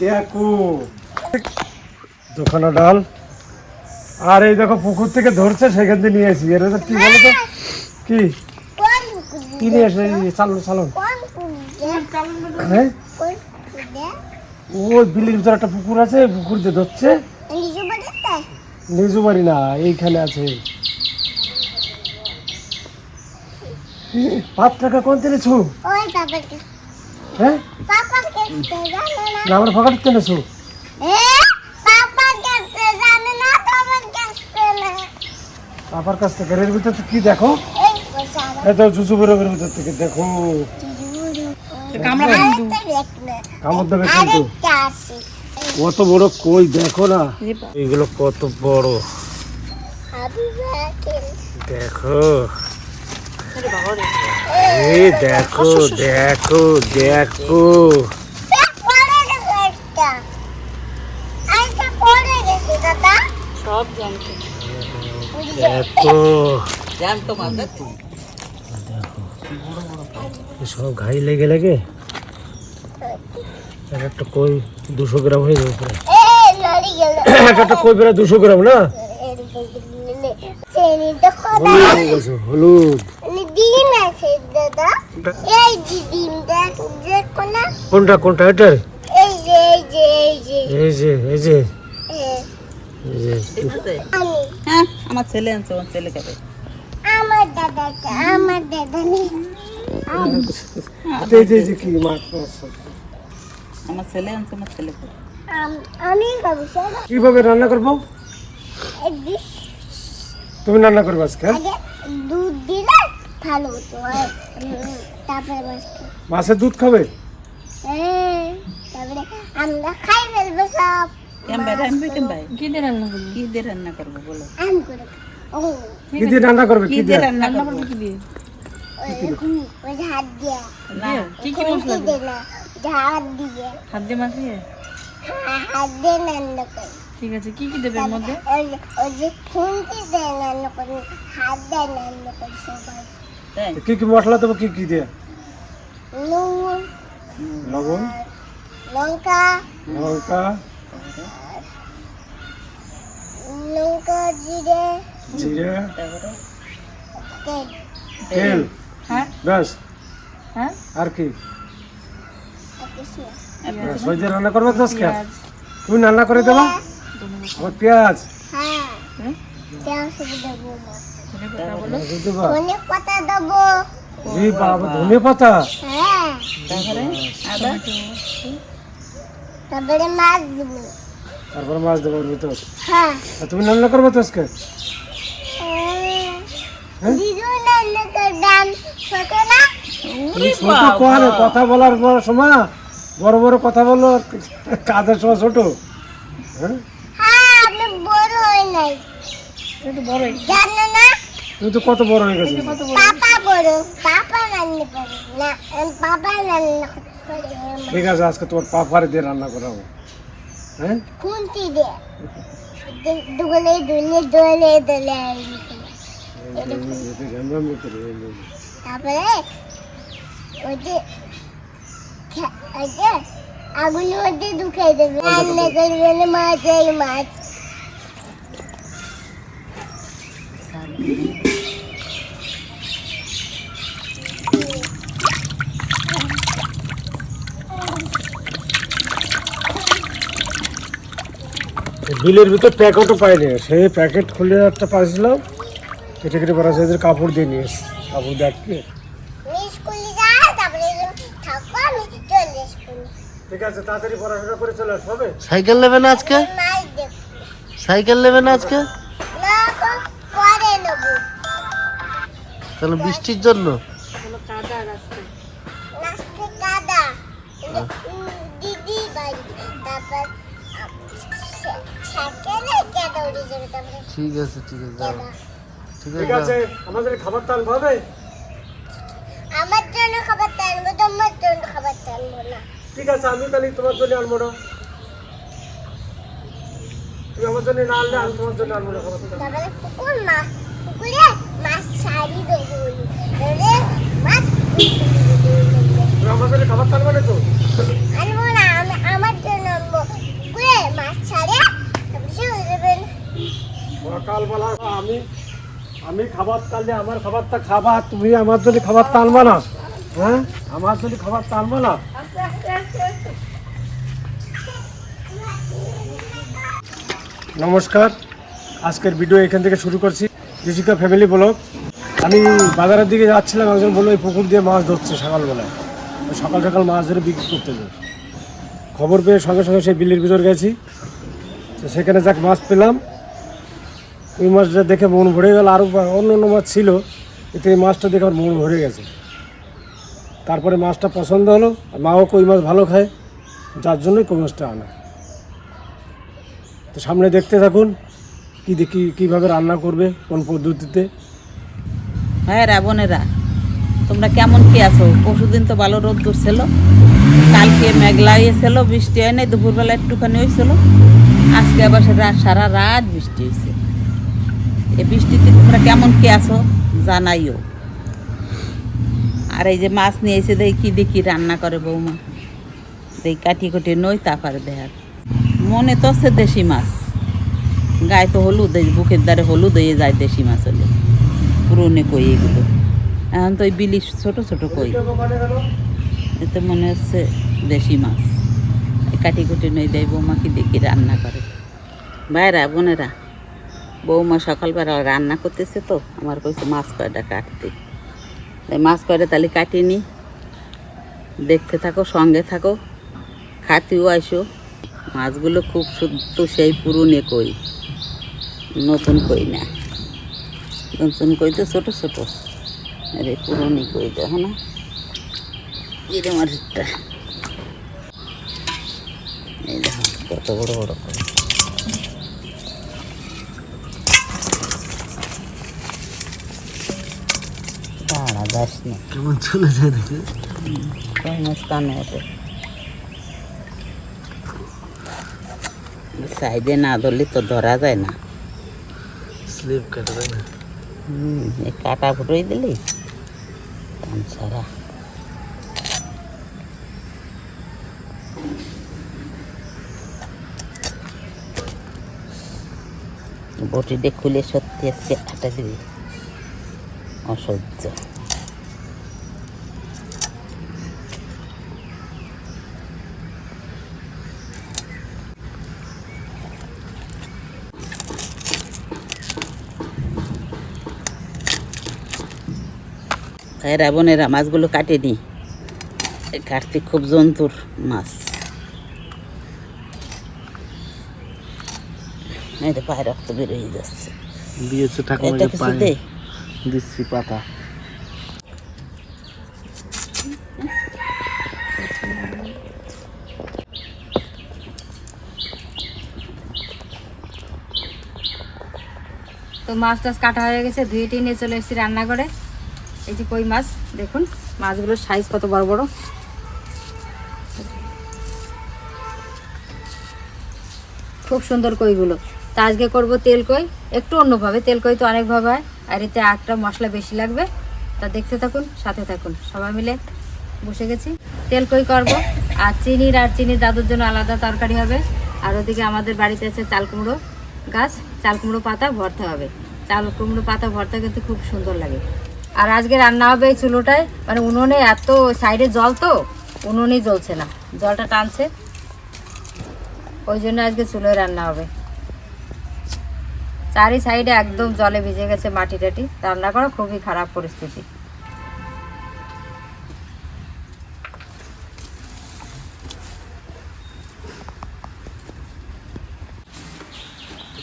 দেখো। ডাল। আর এই দেখো পুকুর থেকে ধরছে সেখান থেকে নিয়ে আসি এর কি বলো তো? কি? কি নিয়ে আসে চালন চালন হ্যাঁ? ওই বিলির ভিতরে একটা পুকুর আছে পুকুর ধরছে। নিজে বাড়ি না এইখানে আছে। পাঁচ টাকা কোন বাবাকে। হ্যাঁ? আমার পকেট তেনেছু জানে না তোমার কাছে না পাপার কাছ থেকে? এর ভিতর থেকে কি দেখো? এত জুজু বেরোবের ভিতর থেকে দেখো। কামড়া দেবে কিন্তু। কত বড় কই দেখো না। এগুলো কত বড়। দেখো। এই দেখো। দেখো দেখো পড়ে গেছে একটা আরেকটা পড়ে গেছে দাদা সব জানতো দেখো জানতো মাথা। সব ঘাই লেগে লেগে। এক একটা কই দুশো গ্রাম হয়ে যাবে প্রায় এক একটা কই প্রায় দুশো গ্রাম না? হলুদ। হয়ে গেছে হলুদ। ডিম আছে দাদা। এই যে ডিমটা দেখো না। কোনটা কোনটা এটার? এই যে। এই যে এই যে এই যে এই যে হ্যাঁ, এই যে আমি হ্যাঁ আমার ছেলে আনছে আমার ছেলে খাবে আমার দাদা। আমার ছেলে আনছে আমার ছেলে খাবে আমি খাব স্যার। কীভাবে রান্না করব? তুমি রান্না করবে আজকে হ্যাঁ? দুধ দিলে ভালো হতো তারপরে মাছের দুধ খাবে? হ্যাঁ, তারপরে আমরা খাই ফেলব সব। কি দিয়ে রান্না করব কি দিয়ে রান্না করব বলো ও কি দিয়ে রান্না করবে কি দিয়ে রান্না করব কি দিয়ে কি কি যে হাত দিয়ে হাত দিয়ে মাছ হ্যাঁ, হাত দিয়ে রান্না করি ঠিক আছে কি কি দেবে মধ্যে ওই যে- দিয়ে রান্না করি হাত দিয়ে রান্না করি সবাই কি কি মশলা দেবো কি কি দিয়ে লবণ লঙ্কা লঙ্কা লঙ্কা জিরে। জিরে। তারপরে তেল। হ্যাঁ? ব্যাস। হ্যাঁ? আর কি? দিয়ে রান্না করবে তো আজকে? তুমি রান্না করে দেবো? আমার পেঁয়াজ? হ্যাঁ। দেবো? ধনে পাতা দেবো। জি বাবা ধনে পাতা? হ্যাঁ। তারপরে আদা। তারপরে মাছ দেবো। তারপর মাছ দেবো ওর ভিতর? হ্যাঁ। তুমি রান্না করবে তো আজকে? হ্যাঁ? কথা বলার বড় সময় বড় বড় কথা বলো কাজের সময় ছোট? হ্যাঁ? হ্যাঁ বড় হই নাই। একটু না? তুমি তো কত বড় হয়ে গেছে? পাপা বড় পাপা রান্না করে। না পাপা রান্না ঠিক আছে আজকে তোমার পাপারে দিয়ে রান্না করাবো হ্যাঁ খুন্তি দিয়ে দুগলে দুলে দোলে দোলে তারপরে ওই যে খে- ওই যে আগুনের মধ্যে ঢুকাই দেবে রান্না করবে না মাছ এই মাছ বিলের ভিতর প্যাকেটও পাইনি। সেই প্যাকেট খুলে একটা পাইছিলাম। কেটে কেটে পড়া সাইজের কাপড় দিয়ে নিয়ে এসছি। কাপড় ঠিক আছে তাড়াতাড়ি পড়াশোনা করে চলে আসবে হবে? সাইকেল নেবে না আজকে? সাইকেল নেবে না আজকে? না গো, পরে নেব। তাহলে বৃষ্টির জন্য? রাস্তা কাদা। ঠিক আছে ঠিক আছে যাও। ঠিক ঠিক আছে আছে আমাদের খাবার টান হবে? আমার জন্য খাবার টানবো তোমার জন্য খাবার টানবো না। ঠিক আছে আমি তাহলে তোমার জন্য আনব না। তুমি আমার জন্য না আনলে আমি তোমার জন্য আনব না খাবার টান। তারপরে পুকুর মাছ ছাড়ি দেবো মাছ তুমি আমার জন্য খাবার টানবে না তো আনব না আমি আমার জন্য সকালবেলা আমি আমি খাবার তাহলে আমার খাবারটা খাবা। তুমি আমার জন্য খাবারটা আনবা না হ্যাঁ? আমার জন্য খাবারটা আনবা না নমস্কার। আজকের ভিডিও এখান থেকে শুরু করছি। ঋষিকা ফ্যামিলি ব্লগ আমি বাজারের দিকে যাচ্ছিলাম একজন বলল এই পুকুর দিয়ে মাছ ধরছে সকালবেলায়। সকাল সকাল মাছ ধরে বিক্রি করতে যায় খবর পেয়ে সঙ্গে সঙ্গে সেই বিলের ভিতর গেছি। তো সেখানে যাক মাছ পেলাম। ওই মাছটা দেখে মন ভরে গেল। আরও অন্য অন্য মাছ ছিল, কিন্তু এই মাছটা দেখে আমার মন ভরে গেছে। তারপরে মাছটা পছন্দ হলো, আর মাও কই মাছ ভালো খায়, যার জন্যই কই মাছটা আনা। তো সামনে দেখতে থাকুন, কী দেখি কীভাবে রান্না করবে, কোন পদ্ধতিতে। হ্যাঁ রা বোনেরা তোমরা কেমন কি আছো? পরশুদিন তো ভালো রোদ ছিল কালকে মেঘলা এসেছিল, বৃষ্টি হয় নাই, দুপুরবেলা একটুখানি হয়েছিল আজকে আবার সারা রাত বৃষ্টি হয়েছে এই বৃষ্টিতে তোমরা কেমন কি আছো জানাইও। আর এই যে মাছ নিয়ে এসে দেখি দেখি রান্না করে বৌমা। দেখি কাটি কুটি নই, তারপরে দেখার মনে তো হচ্ছে দেশি মাছ। গায়ে তো হলুদ বুকের দ্বারে হলুদ হয়ে যায় দেশি মাছ হলে। পুরনো কই এগুলো। এখন তো ওই বিলি ছোট ছোট কই। এতে মনে হচ্ছে দেশি মাছ। কাটি কুটি নই দেয় বৌমা কি দেখি রান্না করে। ভাইরা, বোনেরা বৌমা সকালবেলা রান্না করতেছে তো, আমার কইছে মাছ কয়টা কাটতে। তাই মাছ কয়টা তাহলে কাটিয়ে নি। দেখতে থাকো, সঙ্গে থাকো, খাতিও আইসো। মাছগুলো খুব শুদ্ধ সেই পুরনো কই, নতুন কই না। নতুন কই তো ছোটো ছোটো, আরে পুরনি কই দেখো না। এরম এই দেখো কত বড় বড় কই। দাঁড়া যাস না। কেমন চলে যায় দেখি। কানে ওঠে সাইডে না ধরলে তো ধরা যায় না। স্লিপ কাটা তাই না। হুম কাটা ফুটোই দিলি? কান ছাড়া। বটিটা খুলে সত্যি আজকে আটা দিবি। অসহ্য। ভাইরা বোনেরা মাছগুলো কাটে নি। এই কার্তিক খুব জন্তুর মাছ। এই পায়ে রক্ত বেরোয় যাচ্ছে। দিয়েছে ঠাকুমাকে পায়ে। দিচ্ছি পাতা। তো মাছ টাছ কাটা হয়ে গেছে ধুয়ে টিনে চলে এসেছি রান্না করে এই যে কই মাছ? দেখুন, মাছগুলোর সাইজ কত বড় বড়। খুব সুন্দর কইগুলো। তা আজকে করব তেল কই। একটু অন্যভাবে, তেল কই তো অনেকভাবে হয়। আর এতে একটা মশলা বেশি লাগবে। তা দেখতে থাকুন, সাথে থাকুন। সবাই মিলে বসে গেছি। তেল কই করব? আর চিনির আর চিনির দাদুর জন্য আলাদা তরকারি হবে। আর ওদিকে আমাদের বাড়িতে আছে চাল কুমড়ো গাছ। চাল কুমড়ো পাতা ভরতে হবে। চাল কুমড়ো পাতা ভর্তা কিন্তু খুব সুন্দর লাগে। আর আজকে রান্না হবে এই চুলোটায়। মানে উনুনে এত সাইডে জল তো উনুনেই জ্বলছে না। জলটা টানছে। ওই জন্য আজকে চুলোয় রান্না হবে। চারি সাইডে একদম জলে ভিজে গেছে মাটি টাটি। রান্না করা খুবই খারাপ পরিস্থিতি।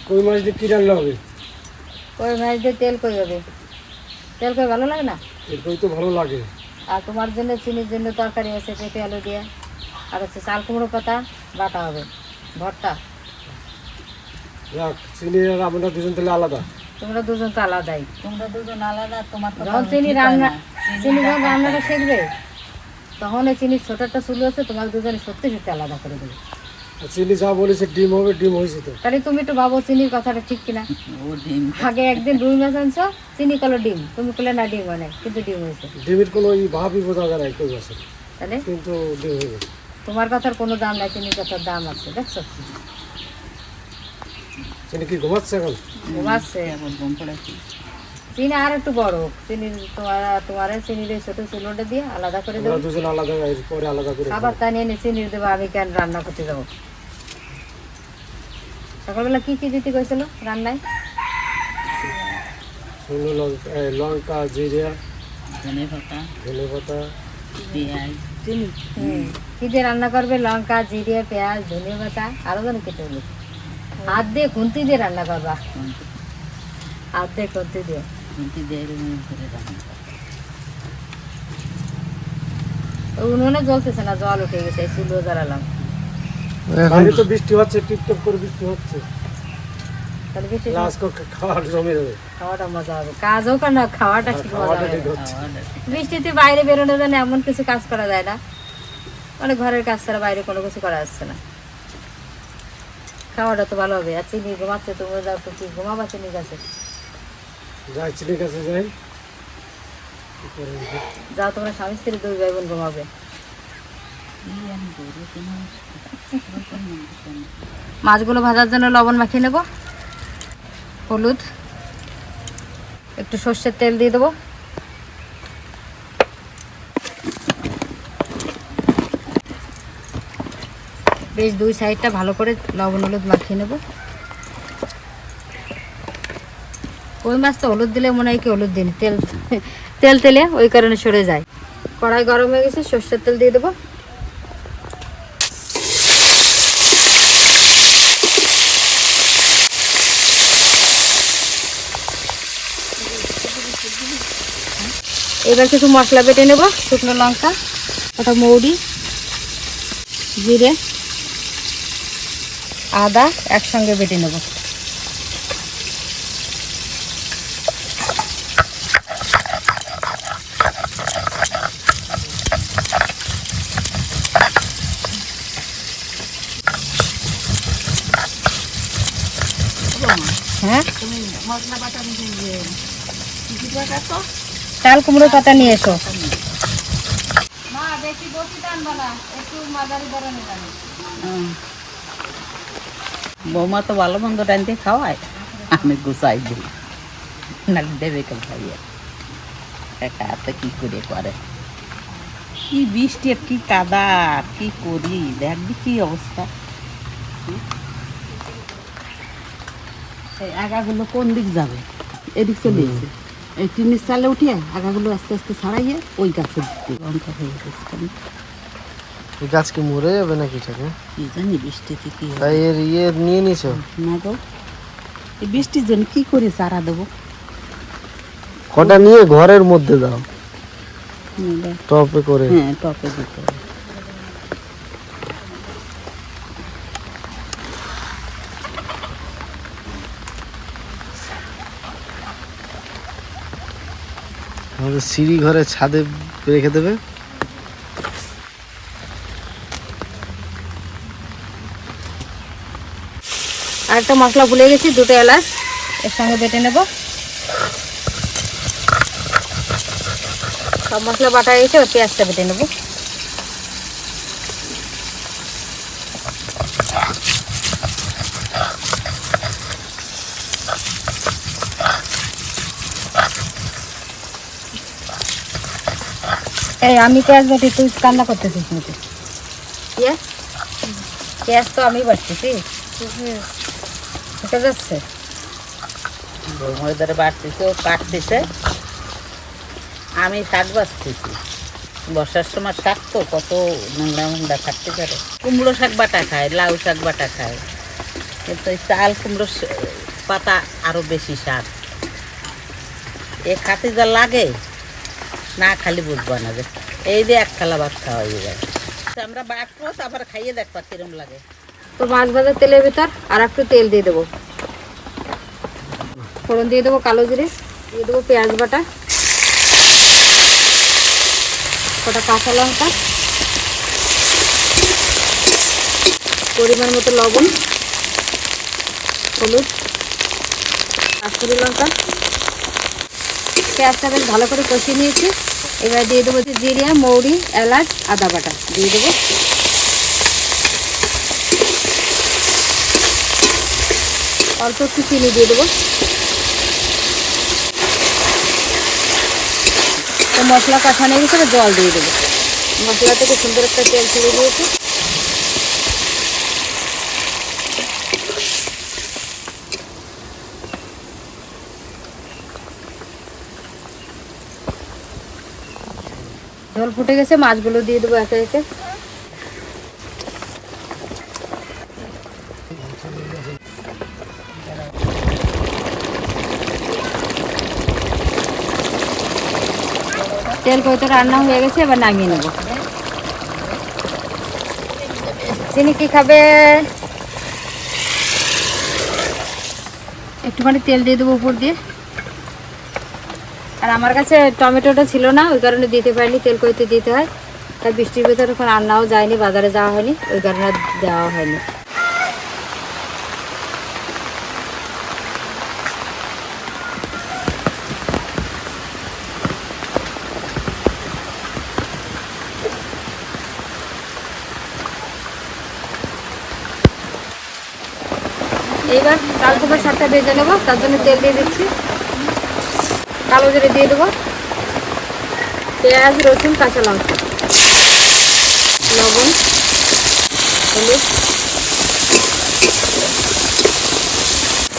কই মাছ দিয়ে কী রান্না হবে? কই ভাই দিয়ে তেল কই হবে? তেল কই ভালো লাগে না? এই কই তো ভালো লাগে। আর তোমার জন্য চিনির জন্য তরকারি আছে পেঁপে আলু দিয়ে। আর হচ্ছে চাল কুমড়ো পাতা বাটা হবে ভর্তা। চিনি আর আমরা দুজন তাহলে আলাদা। তোমরা দুজন তো আলাদাই। তোমরা দুজন আলাদা তোমার যখন চিনি রান্না চিনি যখন রান্নাটা শিখবে তখন এই চিনির ছোট একটা চুলো আছে তোমার দুজনে সত্যি সত্যি আলাদা করে দেবে। চিনি যা বলেছে ডিম হবে ডিম হয়েছে তো। তাহলে তুমি একটু ভাবো চিনির কথাটা ঠিক কিনা। ও ডিম। আগে একদিন রুই মাছ আনছো চিনি কলো ডিম। তুমি কলে না ডিম হয় কিন্তু ডিম হয়েছে। ডিমের কোনো ওই ভাবই বোঝা যায় না কই মাছের তাহলে? কিন্তু ডিম হয়ে গেছে। তোমার কথার কোনো দাম নাই চিনির কথার দাম আছে দেখছ? চিনি কি ঘুমাচ্ছে এখন? ঘুমাচ্ছে। এখন ঘুম পড়েছি। চিনি আর একটু বড়। চিনি তোমার তোমার চিনির ছোট দিয়ে আলাদা করে দেবো। দুজন আলাদা পরে আলাদা করে খাবার তা নিয়ে চিনির দেবো আমি কেন রান্না করতে যাব? সকালবেলা কি কি দিতে কইছিল রান্নায়? শুকনো লঙ্কা লঙ্কা জিরা ধনে পাতা ধনে পাতা পেঁয়াজ। চিনি? কি দিয়ে রান্না করবে? লঙ্কা জিরে পেঁয়াজ ধনিয়া পাতা আরও যেন কেটে হাত দিয়ে খুন্তি দিয়ে রান্না করবা। হাত দিয়ে খুন্তি দিয়ে। রান্না উনুনে জ্বলতেছে না জল উঠে গেছে চুলো জ্বালালাম। বাইরে তো বৃষ্টি হচ্ছে টিপটপ করে বৃষ্টি হচ্ছে। মজা মজা। বৃষ্টিতে বাইরে বেরোনো জানে এমন কিছু কাজ করা যায় না। মানে ঘরের কাজ ছাড়া বাইরে কোনো কিছু করা যাচ্ছে না। খাওয়াটা তো ভালো হবে। আর চিনি ঘুমাচ্ছে তুমি যাও তো কি ঘুমাবা চিনি গাছে। যাই চিনির কাছে যাই। স্বামী স্ত্রী দুই ভাই বোন ঘুমাবে। মাছগুলো ভাজার জন্য লবণ মাখিয়ে নেব। হলুদ। একটু সর্ষের তেল দিয়ে দেবো। বেশ, দুই সাইডটা ভালো করে লবণ হলুদ মাখিয়ে নেব। ওই মাছ তো হলুদ দিলে মনে হয় কি হলুদ দিন, তেল তেল তেলে ওই কারণে সরে যায়। কড়াই গরম হয়ে গেছে, সর্ষের তেল দিয়ে দেবো। এবার কিছু মশলা বেটে নেব, শুকনো লঙ্কা ওটা মৌরি, জিরে, আদা একসঙ্গে বেটে নেব হ্যাঁ চাল কুমড়ো পাতা নিয়ে এসো। মা বেশি বসি টানবা না একটু মাঝারি বড় নিলাম বৌমা তো ভালো মন্দ টানতে খাওয়ায়। আমি গুছাই দিই। না দেবে কে ভাইয়া? একা হাতে কি করে করে? কি বৃষ্টি আর কি কাদা কি করি? দেখবি কি অবস্থা? এই আগাগুলো কোন দিক যাবে? এদিক চলে এসে এই টিনের চালে উঠিয়ে আগাগুলো আস্তে আস্তে ছাড়াইয়ে ওই গাছে দিতে লঙ্কা হয়ে গেছে? এই গাছ কি মরে যাবে নাকি এটাকে? কি জানি বৃষ্টিতে কি হবে? তাই এর ইয়ে নিয়ে নিছো? না গো। এই বৃষ্টির জন্য কি করে চারা দেবো? কটা নিয়ে ঘরের মধ্যে দাও। টপে করে। হ্যাঁ টপে দিতে আমাদের সিঁড়ি ঘরে ছাদে রেখে দেবে। আর একটা মশলা ভুলে গেছি, দুটো এলাচ। এর সঙ্গে বেটে নেব। সব মশলা বাটা গেছে পেঁয়াজটা বেটে নেব। এই আমি পেঁয়াজ বাটি তুই কান্না করতেছিস নাকি? পেঁয়াজ? পেঁয়াজ তো আমি বাটতেছি। দেখা যাচ্ছে। ধরে বাড়তেছে ও কাটতেছে। আমি শাক বাঁচতেছি বর্ষার সময় শাক তো কত নোংরা নোংরা থাকতে পারে। কুমড়ো শাক বাটা খায় লাউ শাক বাটা খায়। কিন্তু এই চাল কুমড়ো পাতা আরও বেশি শাক। এ খাতে যা লাগে না খালি বুঝবা না যে। এই যে এক থালা ভাত খাওয়া হয়ে যায় আমরা বাটবো তারপর খাইয়ে দেখবা কিরম লাগে। তো মাছ ভাজার তেলের ভিতর আর একটু তেল দিয়ে দেবো। ফোড়ন দিয়ে দেবো কালো জিরে, দিয়ে দেবো পেঁয়াজ বাটা, কটা কাঁচা লঙ্কা, পরিমাণ মতো লবণ, হলুদ, কাশ্মীরি লঙ্কা পেঁয়াজটা বেশ ভালো করে কষিয়ে নিয়েছি। এবার দিয়ে দেবো হচ্ছে জিরে, মৌরি, এলাচ, আদা বাটা। দিয়ে দেবো। অল্প একটু চিনি দিয়ে দেবো। তো মশলা হয়ে গেছে জল দিয়ে দেবো। মশলা থেকে সুন্দর একটা তেল ছেড়ে দিয়েছে। জল ফুটে গেছে, মাছগুলো দিয়ে দেবো একে একে। তেল কইতো রান্না হয়ে গেছে, এবার নামিয়ে নেব। চিনি কি খাবে? একটুখানি তেল দিয়ে দেবো উপর দিয়ে। আর আমার কাছে টমেটোটা ছিল না, ওই কারণে দিতে পারিনি, তেল কইতে দিতে হয়। তাই বৃষ্টির ভিতরে এখন রান্নাও যায়নি, বাজারে যাওয়া হয়নি, ওই কারণে দেওয়া হয়নি। এইবার চাল শাকটা ভেজে নেব, তার জন্য তেল দিয়ে দিচ্ছি। কালো জিরে দিয়ে দেবো। পেঁয়াজ, রসুন, কাঁচা লঙ্কা। লবণ, হলুদ।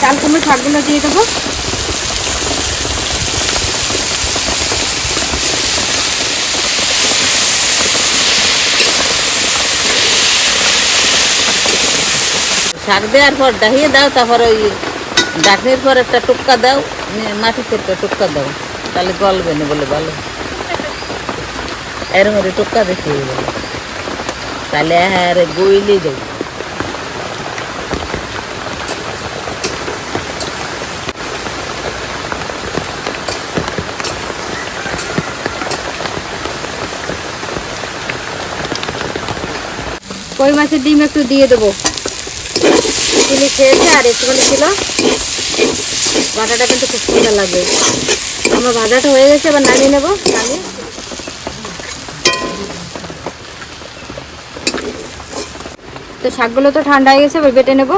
চাল, কুমড়ো, শাকগুলো দিয়ে দেবো। শাক দেওয়ার পর ডাহিয়ে দাও, তারপর ওই ডাকনির পর একটা টুক্কা দাও। মাটিতে একটা টুক্কা দাও তাহলে গলবে না বলে ভালো। এর মধ্যে টুক্কা দেখিয়ে তাহলে হ্যাঁ গইলেই দেবো। কই মাছের ডিম একটু দিয়ে দেবো। চিনি খেয়েছে আর একটুখানি ছিল। বাটাটা কিন্তু খুব সুন্দর লাগবে আমার ভাজাটা হয়ে গেছে, এবার নামিয়ে নেব। তো শাকগুলো তো ঠান্ডা হয়ে গেছে, এবার বেটে নেব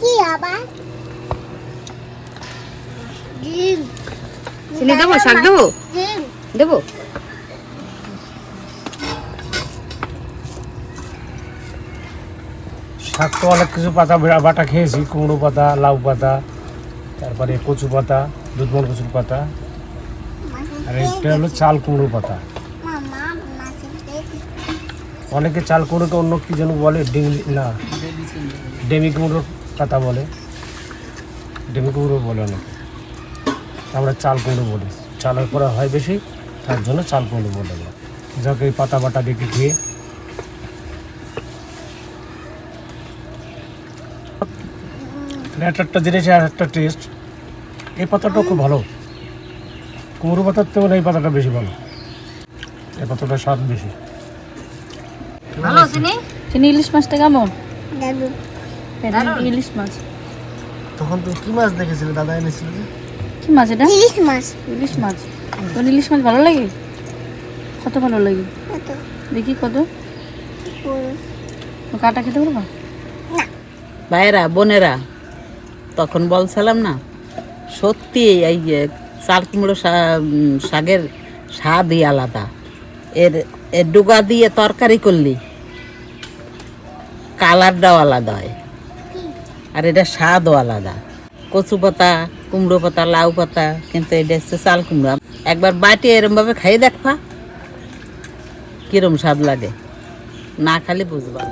কি আবার ডিম চিনি দেবো শাক দেবো। দেবো শাক তো অনেক কিছু পাতা বাটা খেয়েছি, কুমড়ো পাতা, লাউ পাতা, তারপরে কচু পাতা দুধমল কচুর পাতা, আর এটা হলো চাল কুমড়ো পাতা। অনেকে চাল কুমড়োকে অন্য কি যেন বলে ডিংলি না, ডেমি কুমড়োর পাতা বলে। ডেমি কুমড়ো বলে অনেকে। আমরা চাল কুমড়ো বলি। চালের পরে হয় বেশি তার জন্য চাল কুমড়ো বলে যাকে এই পাতা বাটা দেখে খেয়ে। এটা একটা জিনিস আর একটা টেস্ট এই পাতাটাও খুব ভালো। কুমড়ো পাতার থেকে এই পাতাটা বেশি ভালো। এই পাতাটার স্বাদ বেশি। ভালো চিনি? চিনি ইলিশ মাছটা কেমন? ইলিশ মাছ? তখন তুমি কি মাছ দেখেছিলে? দাদা এনেছিল যে? কি মাছ এটা? ইলিশ মাছ। ইলিশ মাছ। তোর ইলিশ মাছ ভালো লাগে? কত ভালো লাগে? কত? দেখি কত। কাটা খেতে পারবা? ভাইয়েরা বোনেরা তখন বলছিলাম না সত্যি এই যে চাল কুমড়ো শাকের স্বাদই আলাদা। এর এর ডুগা দিয়ে তরকারি করলি কালারটাও আলাদা হয়। আর এটা স্বাদও আলাদা। কচু পাতা কুমড়ো পাতা, লাউ পাতা, কিন্তু এটা হচ্ছে চাল কুমড়ো। একবার বাটি এরমভাবে খাইয়ে দেখবা, কিরম স্বাদ লাগে। না খালি বুঝবা।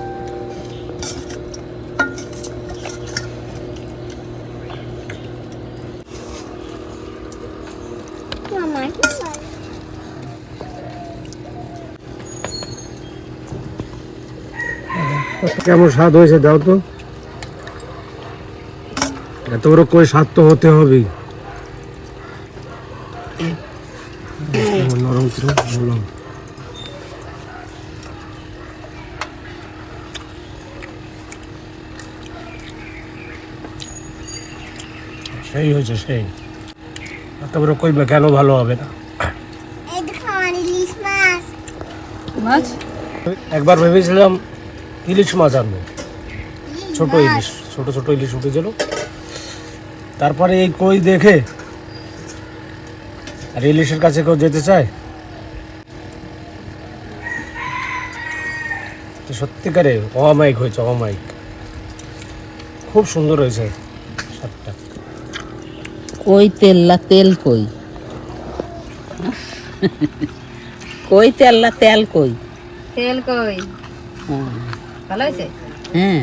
কেমন স্বাদ হয়েছে দাও তো। এত বড় কই স্বাদ তো হতে হবেই নরম বললাম সেই হয়েছে সেই। এত বড় কই বা কেন ভালো হবে না? মাছ? একবার ভেবেছিলাম ইলিশ মাছ আনব। ছোট ইলিশ ছোট ছোট ইলিশ উঠেছিল। তারপরে এই কই দেখে আর ইলিশের কাছে কেউ যেতে চায়? তো সত্যিকারে অমায়িক হয়েছে অমায়িক। খুব সুন্দর হয়েছে স্বাদটা কই তেল্লা তেল কই? কই তেল্লা তেল কই? তেল কই? ভালো হয়েছে? হ্যাঁ।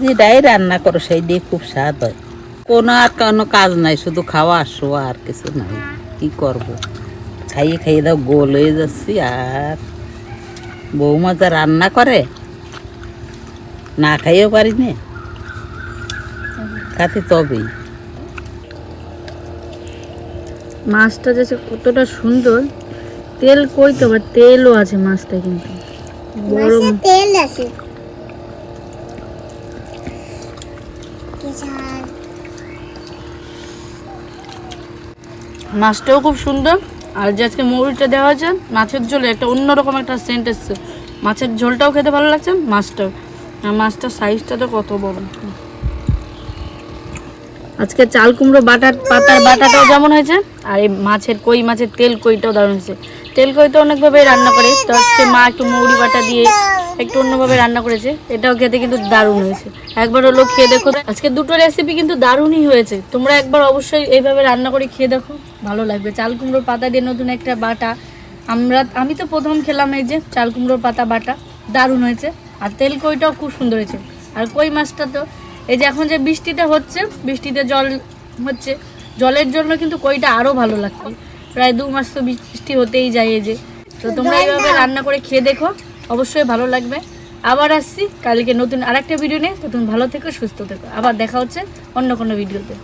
যেটাই রান্না করো সেই দিয়ে খুব স্বাদ হয়। কোনো আর কোনো কাজ নাই শুধু খাওয়া শোয়া আর কিছু নাই। কি করব? খাইয়ে খাইয়ে দাও গোল হয়ে যাচ্ছি আর বৌমা যা রান্না করে না খাইয়েও পারি না খাতে তবেই। মাছটা যে কতটা সুন্দর। তেল কই তো তেলও আছে মাছটা কিন্তু। বড় তেল আছে কি ঝাল মাছটাও খুব সুন্দর। আর যে আজকে মৌরিটা দেওয়া হয়েছে, মাছের ঝোলে একটা অন্যরকম একটা সেন্ট এসছে। মাছের ঝোলটাও খেতে ভালো লাগছে, মাছটাও। আর মাছটার সাইজটা তো কত বড়। আজকে চাল কুমড়ো বাটার, পাতার বাটাটাও যেমন হয়েছে, আর এই মাছের কই, মাছের তেল কইটাও দারুণ হয়েছে। তেল কই তো অনেকভাবে রান্না করে, তো আজকে মা একটু মৌরি বাটা দিয়ে একটু অন্যভাবে রান্না করেছে, এটাও খেতে কিন্তু দারুণ হয়েছে। একবার হলো খেয়ে দেখো। আজকে দুটো রেসিপি কিন্তু দারুণই হয়েছে। তোমরা একবার অবশ্যই এইভাবে রান্না করে খেয়ে দেখো, ভালো লাগবে। চাল কুমড়োর পাতা দিয়ে নতুন একটা বাটা। আমরা, আমি তো প্রথম খেলাম এই যে চাল কুমড়োর পাতা বাটা, দারুণ হয়েছে। আর তেল কইটাও খুব সুন্দর হয়েছে। আর কই মাছটা তো? এই যে এখন যে বৃষ্টিটা হচ্ছে বৃষ্টিতে জল হচ্ছে জলের জন্য কিন্তু কইটা আরও ভালো লাগবে প্রায় দু মাস তো বৃষ্টি হতেই যায় এই যে। তো তোমরা এইভাবে রান্না করে খেয়ে দেখো অবশ্যই ভালো লাগবে। আবার আসছি কালকে নতুন আরেকটা ভিডিও নিয়ে। তো তুমি ভালো থেকো সুস্থ থেকো। আবার দেখা হচ্ছে অন্য কোনো ভিডিওতে